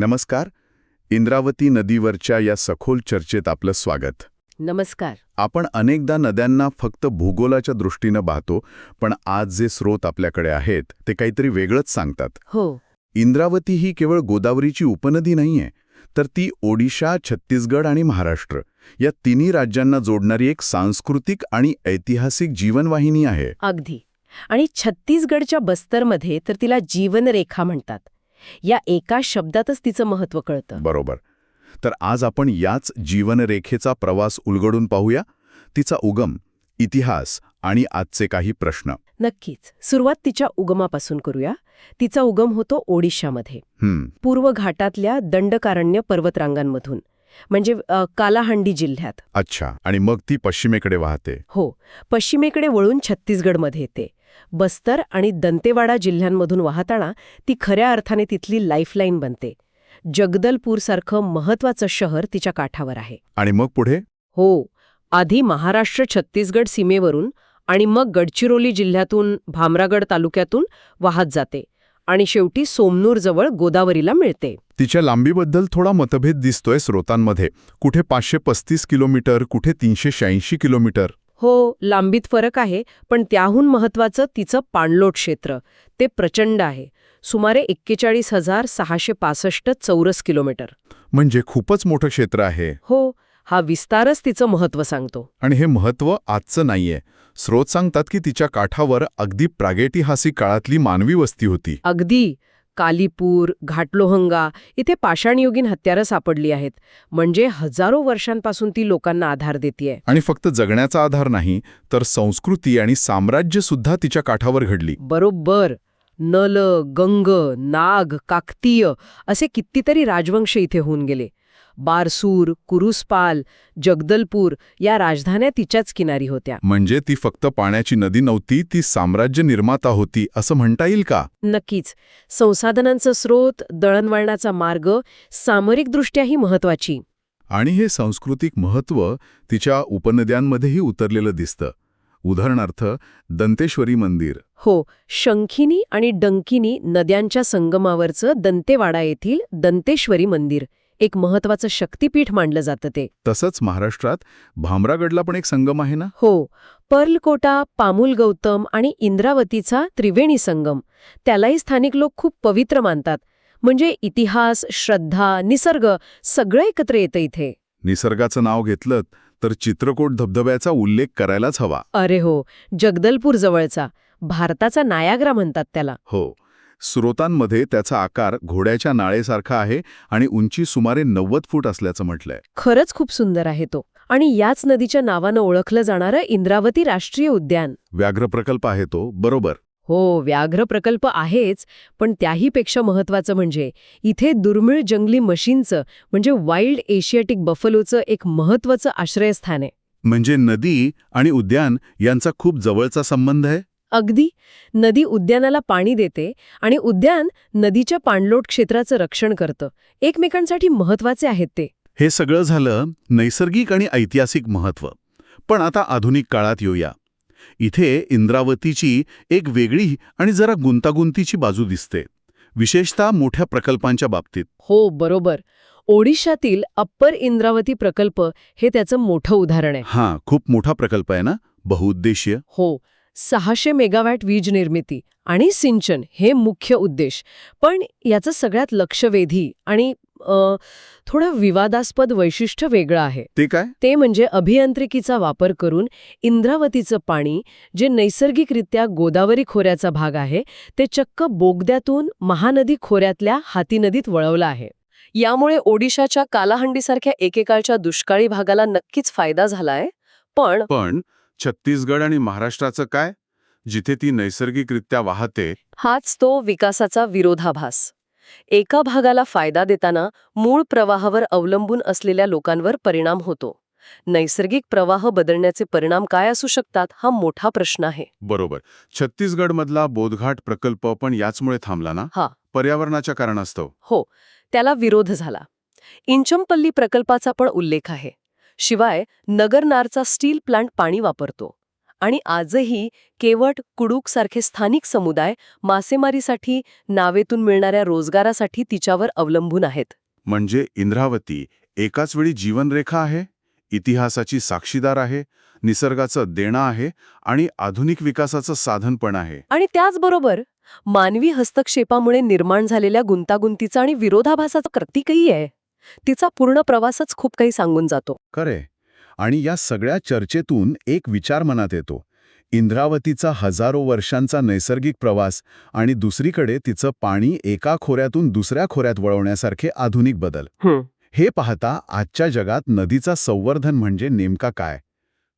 नमस्कार. इंद्रावती नदीवरच्या या सखोल चर्चेत आपलं स्वागत. नमस्कार. आपण अनेकदा नद्यांना फक्त भूगोलाच्या दृष्टीनं पाहतो पण आज जे स्रोत आपल्याकडे आहेत ते काहीतरी वेगळंच सांगतात. हो. इंद्रावती ही केवळ गोदावरीची उपनदी नाहीये तर ती ओडिशा छत्तीसगड आणि महाराष्ट्र या तिन्ही राज्यांना जोडणारी एक सांस्कृतिक आणि ऐतिहासिक जीवनवाहिनी आहे. अगदी. आणि छत्तीसगडच्या बस्तरमध्ये तर तिला जीवनरेखा म्हणतात. या एका शब्दातच तिचं महत्त्व कळतं. बरोबर. तर आज आपण याच जीवनरेखेचा प्रवास उलगडून पाहूया. तिचा उगम इतिहास आणि आजचे काही प्रश्न. नक्कीच. सुरुवात तिच्या उगमापासून करूया. तिचा उगम होतो ओडिशामध्ये. पूर्व घाटातल्या दंडकारण्य पर्वतरांगांमधून. म्हणजे कालाहांडी जिल्ह्यात. अच्छा. आणि मग ती पश्चिमेकडे वाहते. हो. पश्चिमेकडे वळून छत्तीसगडमध्ये येते. बस्तर आणि दंतेवाडा जिल्ह्यांमधून वाहताना ती खऱ्या अर्थाने तिथली लाईफलाईन बनते. जगदलपूरसारखं महत्वाचं शहर तिच्या काठावर आहे. आणि मग पुढे? हो आधी महाराष्ट्र छत्तीसगड सीमेवरून आणि मग गडचिरोली जिल्ह्यातून भामरागड तालुक्यातून वाहत जाते आणि शेवटी सोमनूरजवळ गोदावरीला मिळते. तिच्या लांबीबद्दल थोडा मतभेद दिसतोय स्रोतांमध्ये. कुठे पाचशे पस्तीस किलोमीटर कुठे तीनशे शहाऐंशी किलोमीटर? हो लांबीत फरक आहे पण त्याहून महत्वाचं तिचं पाणलोट क्षेत्र. ते प्रचंड आहे. सुमारे एक्केचाळीस हजार सहाशे पासष्ट चौरस किलोमीटर. म्हणजे खूपच मोठं क्षेत्र आहे. हो हा विस्तारच तिचं महत्त्व सांगतो. आणि हे महत्त्व आजचं नाहीये. स्रोत सांगतात की तिच्या काठावर अगदी प्रागैतिहासिक काळातली मानवी वस्ती होती. अगदी. कालीपूर घाटलोहंगा इथे पाषाणयुगीन हत्यारं सापडली आहेत. म्हणजे हजारो वर्षांपासून ती लोकांना आधार देतीये. आणि फक्त जगण्याचा आधार नाही तर संस्कृती आणि साम्राज्य सुद्धा तिच्या काठावर घडली. बरोबर. नल गंग नाग काकतीय असे कितीतरी राजवंश इथे होऊन गेले. बारसूर कुरुसपाल जगदलपूर या राजधान्या तिच्याच किनारी होत्या. म्हणजे ती फक्त पाण्याची नदी नव्हती ती साम्राज्य निर्माता होती असं म्हणता येईल का? नक्कीच. संसाधनांचं स्रोत दळणवळणाचा मार्ग सामरिकदृष्ट्याही महत्वाची आणि हे सांस्कृतिक महत्त्व तिच्या उपनद्यांमध्येही उतरलेलं दिसतं. उदाहरणार्थ दंतेश्वरी मंदिर. हो शंखिनी आणि डंकिनी नद्यांच्या संगमावरचं दंतेवाडा येथील दंतेश्वरी मंदिर. एक महत्वाचं शक्तिपीठ मानलं जातं ते. तसंच महाराष्ट्रात भामरागडला पण एक संगम आहे ना? हो. पर्लकोटा पामुल गौतम आणि इंद्रावतीचा त्रिवेणी संगम. त्यालाही स्थानिक लोक खूप पवित्र मानतात. म्हणजे इतिहास श्रद्धा निसर्ग सगळं एकत्र येतं इथे. निसर्गाचं नाव घेतलं तर चित्रकोट धबधब्याचा उल्लेख करायलाच हवा. अरे हो. जगदलपूर जवळचा. भारताचा नायाग्रा म्हणतात त्याला. हो. स्रोतांमध्ये त्याचा आकार घोड्याच्या नाळेसारखा आहे आणि उंची सुमारे नव्वद फूट असल्याचं म्हटलंय. खरंच खूप सुंदर आहे तो. आणि याच नदीच्या नावानं ओळखलं जाणारं इंद्रावती राष्ट्रीय उद्यान. व्याघ्र प्रकल्प आहे तो बरोबर. हो व्याघ्र प्रकल्प आहेच पण त्याहीपेक्षा महत्वाचं म्हणजे इथे दुर्मिळ जंगली मशीनचं म्हणजे वाईल्ड एशियाटिक बफलोचं एक महत्वाचं आश्रयस्थान आहे. म्हणजे नदी आणि उद्यान यांचा खूप जवळचा संबंध आहे? अगदी नदी उद्यानाला पाणी देते आणि उद्यान नदीच्या पाणलोट क्षेत्राचं रक्षण करतं. एकमेकांसाठी महत्त्वाचे आहेत ते. हे सगळं झालं नैसर्गिक आणि ऐतिहासिक महत्त्व. पण आता आधुनिक काळात येऊया. इथे इंद्रावतीची एक वेगळी आणि जरा गुंतागुंतीची बाजू दिसते. विशेषतः मोठ्या प्रकल्पांच्या बाबतीत. हो बरोबर. ओडिशातील अप्पर इंद्रावती प्रकल्प हे त्याचं मोठं उदाहरण आहे. हां खूप मोठा प्रकल्प आहे ना? बहुउद्देशीय. हो सहाशे मेगावॅट वीज निर्मिती आणि सिंचन हे मुख्य उद्देश. पण याचं सगळ्यात लक्षवेधी आणि थोडं विवादास्पद वैशिष्ट्य वेगळं आहे. ते काय? ते म्हणजे अभियांत्रिकीचा वापर करून इंद्रावतीचं पाणी जे नैसर्गिकरित्या गोदावरी खोऱ्याचा भाग आहे ते चक्क बोगद्यातून महानदी खोऱ्यातल्या हाती नदीत वळवलं आहे. यामुळे ओडिशाच्या कालाहंडीसारख्या एकेकाळच्या दुष्काळी भागाला नक्कीच फायदा झालाय. पण पण छत्तीसगड आणि महाराष्ट्राचं काय? जिथे ती नैसर्गिकरित्या वाहते. हाच तो विकासाचा विरोधाभास. एका भागाला फायदा देताना मूळ प्रवाहावर अवलंबून असलेल्या लोकांवर परिणाम होतो. नैसर्गिक प्रवाह बदलण्याचे परिणाम काय असू शकतात हा मोठा प्रश्न आहे. बरोबर. छत्तीसगडमधला बोधघाट प्रकल्प पण याचमुळे थांबला ना? हा. पर्यावरणाच्या कारणास्तव. हो. त्याला विरोध झाला. इंचमपल्ली प्रकल्पाचा पण उल्लेख आहे. शिवाय नगरनारचा स्टील प्लांट पाणी वापरतो. आणि आजही केवट कुडूक सारखे स्थानिक समुदाय मासेमारीसाठी नावेतून मिळणाऱ्या रोजगारासाठी तिच्यावर अवलंबून आहेत. म्हणजे इंद्रावती एकाच वेळी जीवनरेखा आहे? इतिहासाची साक्षीदार आहे? निसर्गाचं देणं आहे? आणि आधुनिक विकासाचं साधन पण आहे? आणि त्याचबरोबर मानवी हस्तक्षेपामुळे निर्माण झालेल्या गुंतागुंतीचा आणि विरोधाभासाचं प्रतीकही आहे. तिचा पूर्ण प्रवासच खूप काही सांगून जातो. खरे. आणि या सगळ्या चर्चेतून एक विचार मनात येतो. इंद्रावतीचा हजारो वर्षांचा नैसर्गिक प्रवास आणि दुसरीकडे तिचं पाणी एका खोऱ्यातून दुसऱ्या खोऱ्यात वळवण्यासारखे आधुनिक बदल. हे. पाहता आजच्या जगात नदीचा संवर्धन म्हणजे नेमका काय?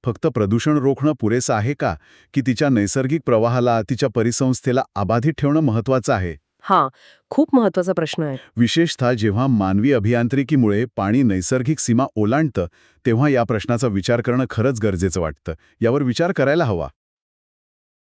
फक्त प्रदूषण रोखणं पुरेसं आहे का? की तिच्या नैसर्गिक प्रवाहाला तिच्या परिसंस्थेला अबाधित ठेवणं महत्वाचं आहे? हा खूप महत्त्वाचा प्रश्न आहे. विशेषतः जेव्हा मानवी अभियांत्रिकीमुळे पाणी नैसर्गिक सीमा ओलांडतं तेव्हा या प्रश्नाचा विचार करणं खरंच गरजेचं वाटतं. यावर विचार करायला हवा.